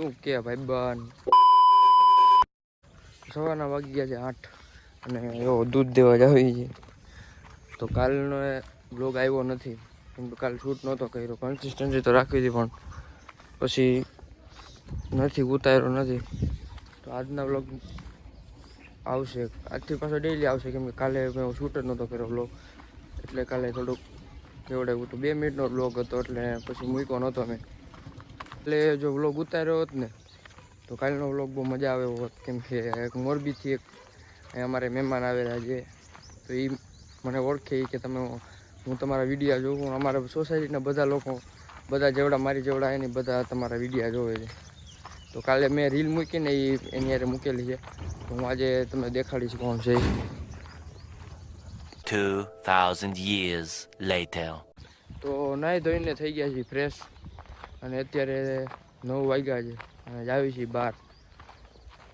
શું કે ભાઈ, બન. સવારના વાગી ગયા છે આઠ અને એવો દૂધ દેવા જાવી છે. તો કાલનો બ્લોગ આવ્યો નથી. કેમ કે કાલ શૂટ નહોતો કર્યો. કન્સિસ્ટન્સી તો રાખવી હતી પણ પછી નથી, ઉતાર્યો નથી. તો આજના બ્લોગ આવશે. આજથી પાછો ડેઈલી આવશે કેમ કે કાલે મેં શૂટ જ નહોતો કર્યો બ્લોગ એટલે કાલે થોડુંક કેવડાવ્યું તો બે મિનિટનો બ્લોગ હતો એટલે પછી મૂક્યો નહોતો મેં. એટલે જો વ્લોગ ઉતાર્યો હોત ને તો કાલનો વ્લોગ બહુ મજા આવ્યો હોત. કેમ કે એક મોરબીથી એક અમારે મહેમાન આવેલા છે. તો એ મને ઓળખે કે તમે હું તમારા વિડીયા જોઉં. અમારા સોસાયટીના બધા લોકો બધા જેવડા મારી જેવડા એની બધા તમારા વિડીયા જોવે છે. તો કાલે મેં રીલ મૂકીને એ એની યારે મૂકેલી છે. તો હું આજે તમને દેખાડીશ કોણ છે ઈ. 2,000 years later. તો નાહી ધોઈને થઈ ગયા છીએ ફ્રેશ અને અત્યારે નવ વાગ્યા છે અને જાવી છીએ બહાર.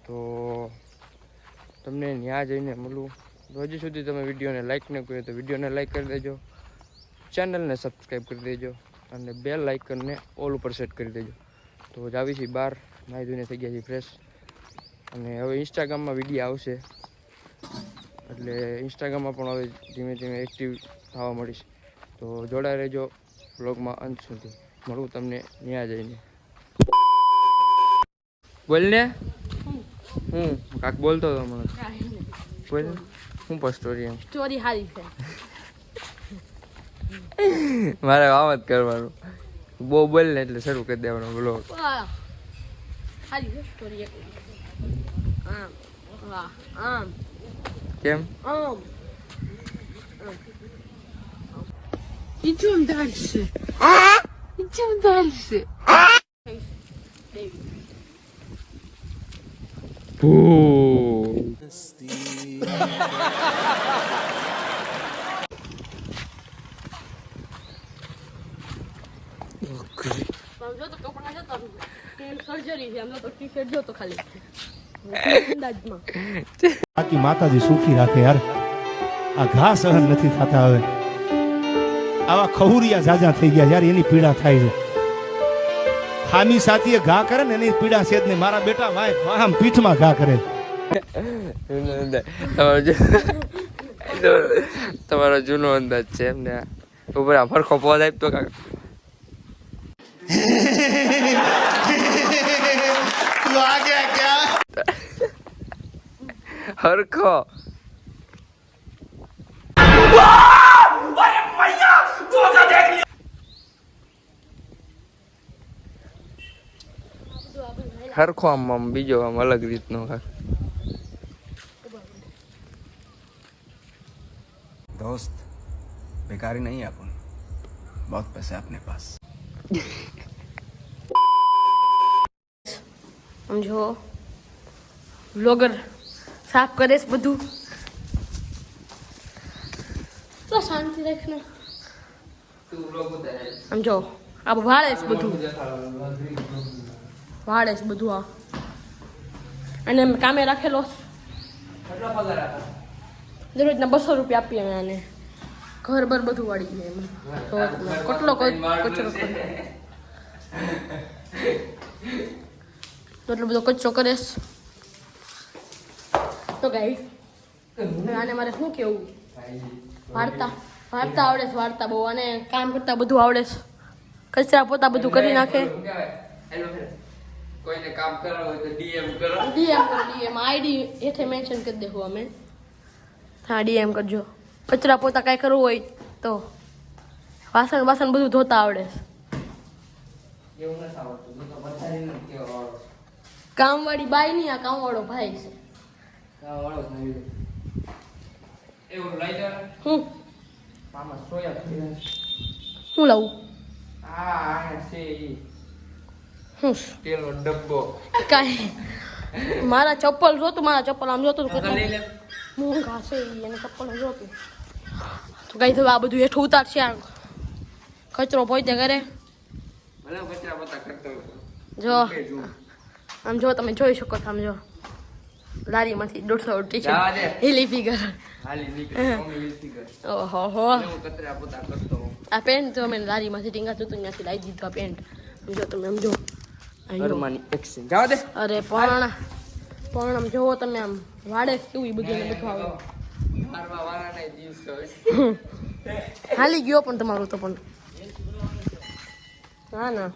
તો તમને ત્યાં જઈને મળું. હજી સુધી તમે વિડીયોને લાઈક ન કર્યો તો વિડીયોને લાઈક કરી દેજો. ચેનલને સબસ્ક્રાઈબ કરી દેજો અને બેલ લાઇકનને ઓલ ઉપર સેટ કરી દેજો. તો જાવી છીએ બહાર. નાહી ધોઈને થઈ ગયા છીએ ફ્રેશ અને હવે ઇન્સ્ટાગ્રામમાં વીડિયો આવશે. એટલે ઇન્સ્ટાગ્રામમાં પણ હવે ધીમે ધીમે એક્ટિવ થવા મળીશ. તો જોડાઈ રહેજો. બ્લોગમાં અંત સુધી. મળું તમને ત્યાં જઈને બોલ ને હું કાક બોલતો હતો મને બોલ ને. શું પર સ્ટોરી એમ સ્ટોરી હારી છે મારે આમ જ કરવાનું બહુ બોલ ને એટલે શરૂ કરી દેવાનો બ્લોગ વાહ હારી છે સ્ટોરી એક આમ વાહ આમ કેમ આમ Идем дальше. Идем дальше. ભૂ સમજો તો કપડા જતા સર્જરી છે એમનો તો ટી શર્ટ જોતો ખાલી અંદાજમાં બાકી માતાજી સુખી રાખે યાર આ ઘા સહન નથી થતા હવે આવા ખહુરિયા ઝાઝા થઈ ગયા યાર એની પીડા થાય છે. ખામી સાથીએ ઘા કરે ને એની પીડા છે જ નહીં. મારા બેટા વાય આમ પીઠમાં ઘા કરે. તમારો જૂનો અંદાજ છે એમને. ઉપર આ ખોપવા જાય આપતો કાક. હરખો હરખો આમ બીજો આમ અલગ રીતનો દોસ્ત બેકારી નહીં આપણ બહુ પૈસા આપને પાસ સમજો વ્લોગર સાફ કરે બધું તો શાંતિ રાખને સમજો આ વાળે છે બધું. વાળે છે બધું આ. અને કામે રાખેલો. દરરોજના બસો રૂપિયા આપીએ અમે આને. ઘર બર બધું વાળી જાય એમાં. તો કેટલો કચરો તો એટલો બધો કચરો કરેશ તો ગાઈ આને મારે શું કેવું? વાર્તા. વાર્તા આવડે છે વાર્તા બહુ. અને કામ કરતા બધું આવડે છે. કચરા પોતા બધું કરી નાખે. કોઈને કામ કરાવવું હોય તો ડીએમ કરો. ડીએમ કરો ડીએમ આઈડી હેઠે મેન્શન કરી દેવું અમે. હા ડીએમ કરજો. કચરા પોતા કાંઈ કરવું હોય તો. વાસણ વાસણ બધું ધોતા આવડે છે. કામવાળી બાઈ નહીં આ કામવાળો ભાઈ છે. કામવાળો હું. હું કાંઈ મારા ચપ્પલ જોતું મારા ચપ્પલ આમ જોતું હું ઘાસે એને ચપ્પલ જોતું. તો કઈ થયું આ બધું હેઠું ઉતારશે આ કચરો ભોઈ તે. કે જો. આમ જો તમે જોઈ શકો છો આમ જો. લારીમાંથી દોઢસો ટી. Shirt હિલી figure. ઓહો. આ પેન્ટ તો મેં લારીમાંથી ટીંગા જોતું ત્યાંથી લાવી દીધો આ પેન્ટ. જો તમે આમ જો. અરે પણ. પણ આમ જોવો તમે આમ વાડે કેવું બધું બધું આવે. હાલી ગયો પણ તમારું તો પણ. ના. ના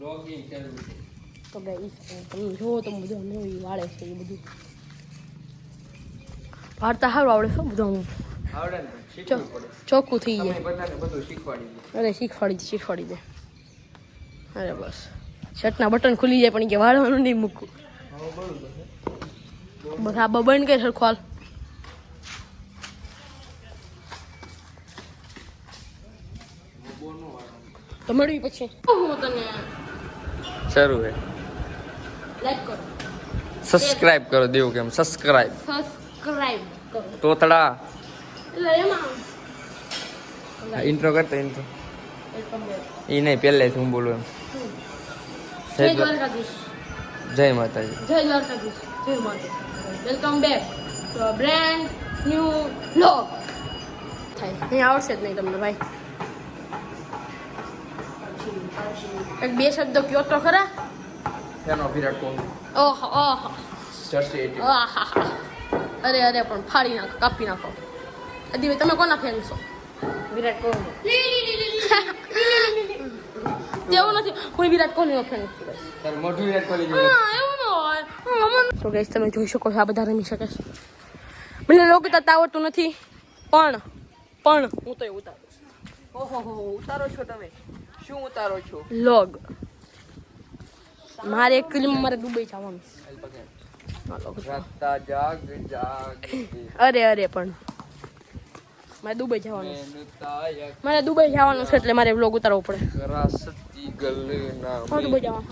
લોગિંગ તો ગાઈસ તમે જોવો તો બધું અમે વાળે છે એ બધું. વાળતા સારું આવડે છે બધું ચોખ્ખું થઈ જાય. બધાને બધું શીખવાડી દે. અરે શીખવાડી દે શીખવાડી દે. અરે બસ. શર્ટના બટન ખુલી જાય પણ કે વાળવાનું નહીં મૂકવું બસ આ બબન કઈ સરખો હાલ તો મળવી પછી. હું તને શરૂ હે. લાઈક કરો. સબસ્ક્રાઇબ કરો દેવું કેમ સબસ્ક્રાઇબ સબસ્ક્રાઇબ કરો. તોતડા. ઇન્ટ્રો કરતો ઇન્ટ્રો એ નહીં પહેલે હું બોલું એમ. જય જય દ્વારકાધીશ. જય માતાજી. જય દ્વારકાધીશ. જય માતા welcome back to a brand new blog થાય. નહીં આવડશે જ નહીં તમને ભાઈ. એક બે શબ્દો કયો તો ખરા? એનો Virat Kohli oh oh. Jersey એટી અરે અરે પણ ફાડી નાખો કાપી નાખો. અદીભાઈ તમે કોના ફેન છો? વિરાટ કોહલી. તેવું નથી. કોઈ વિરાટ કોહલીનો ફેન નથી બસ તારું મોઢું વિરાટ કોહલી હા, એવું ન હોય. તો guys, તમે જોઈ શકો છો આ બધા રમી શકે છે. મને લોકો તરતા આવડતું નથી પણ પણ હું તો એ ઉતારું છું. ઓહો હો ઉતારો છો તમે. શું ઉતારો છો? લોગ મારે એકચુઅલી મારે દુબઈ જવાનું. અરે અરે પણ. મારે દુબઈ જવાનું મારે દુબઈ જવાનું છે એટલે મારે વ્લોગ ઉતારવો પડે. દુબઈ જવાનું.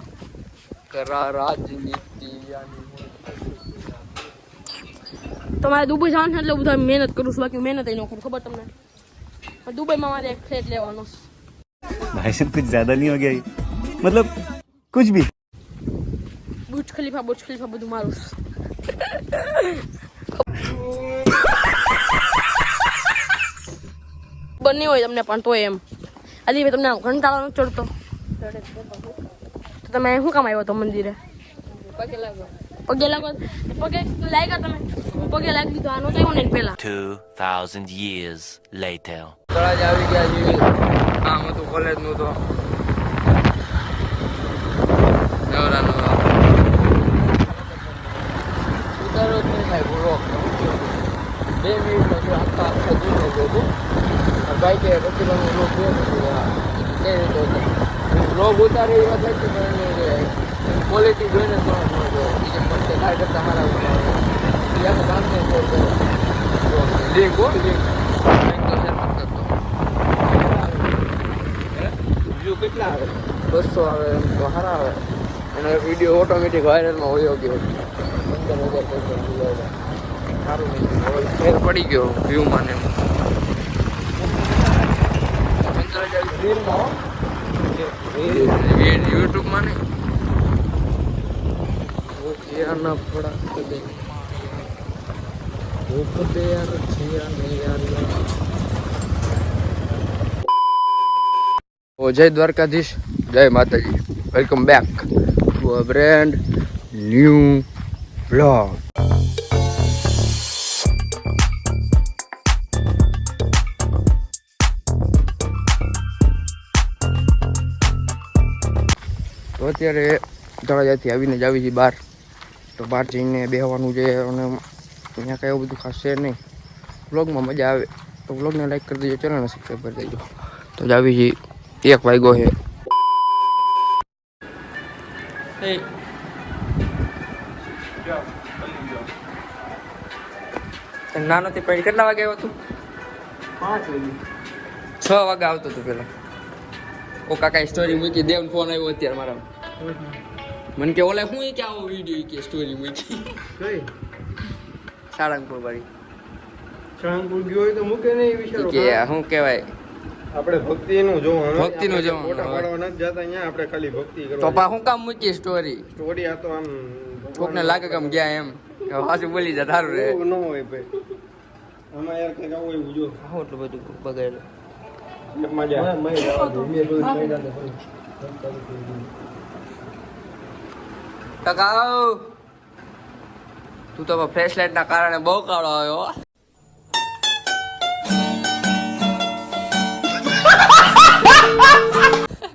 તો મારે દુબઈ જવાનું છે એટલે બધા મહેનત કરું છું. બાકી મહેનત ન કરું. ખબર તમને? દુબઈમાં મારે એક ફ્લેટ લેવાનો ભાઈ કુછ જ્યાદા નહીં હો ગયા મતલબ કુછ ભી. બુજ ખલીફા બુજ ખલીફા બધું મારું. બની હોય તમને પણ તોય એમ. આદી તમને આમ કંટાળો નથી ચડતો? તો તમે શું કામ આવ્યો તો મંદિરે? પગે લાગો. પગે લાગો પગે લાગ્યા તમે? હું પગે લાગી દીધો આનો તો ને પેલા 2,000 years later. તળાજ આવી ગયા છીએ. આમ હતું કોલેજનું તો. નવરા નવરા ઉતારો જ નહીં થાય પૂરો બે મિનિટમાં જો આખા આખા જૂનો જોતું બાઈકે પછી તમે લોક બે નથી એ રીતે હતું લોગ ઉતારે એવા થાય કે પણ ક્વોલિટી જોઈને થોડો જો બીજે મને કાંઈ કરતા મારા આખું કામ નહીં કરતો લીક હો લીક તો કેટલા આવે બસો આવે એમ તો સારા આવે એનો વીડિયો ઓટોમેટિક વાયરલમાં હોય ગયો પંદર હજાર પૈસા સારું નહીં ફેર પડી ગયો વ્યૂમાં ને યુટ્યુબમાં કદે. ભૂખ દે યાર જીયાને યાર જય દ્વારકાધીશ. જય માતાજી. Welcome back to a brand new blog તો અત્યારે તળાજાથી આવીને જ આવી છીએ બહાર. તો બહાર જઈને બેહવાનું છે અને અહીંયા કાંઈ એવું બધું ખાસ છે નહીં. વ્લોગમાં મજા આવે. તો વ્લોગને લાઈક કરી દેજો ચેનલને સબસ્ક્રાઈબ કરી દેજો. તો જ આવી છીએ એક વાગ્યો છે. નાનો તે પછી કેટલા વાગે આવ્યો તું? પાંચ વાગે. છ વાગે આવતો હતો પેલા ઓ કાકા સ્ટોરી મૂકી દેવ ફોન આવ્યો અત્યારે મારા. મને કે ઓલા હું કે આવો વીડિયો કે સ્ટોરી મૂકી? કઈ? સાળંગપુર વાળી. શાંતપુર ગયો હોય તો મૂકે નહીં વિચારો. કે શું કહેવાય? આપણે ભક્તિનું જોવાનું ભક્તિનું જોવાનું, ફોટા પાડવા નથી જતા અહીંયા આપણે ખાલી ભક્તિ તો પા શું કામ મૂકી સ્ટોરી સ્ટોરી આ તો આમ કોકને લાગે કે આમ ગયા એમ. કે પાછું બોલી જા ધારું રે ન હોય ભાઈ. આમાં યાર કંઈક આવું એવું જો. શું એટલું બધું બગાડેલું એમાં જા ટકાઉ તું તો ફ્લેશ લાઇટ ના કારણે બહુ કાળો આવ્યો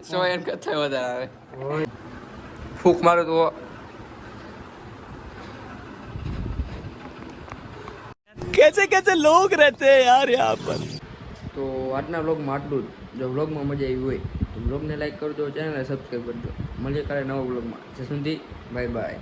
સો એમ કરતા વધારે આવે ફૂક મારું તો कैसे कैसे लोग रहते हैं यार यहाँ पर તો આજના વ્લોગમાં આટલું જ. જો વ્લોગમાં મજા આવી હોય, તો વ્લોગને લાઈક કરજો ચેનલને સબસ્ક્રાઈબ કરજો. મળીએ કાલે નવા વ્લોગમાં. જ્યાં સુધી બાય બાય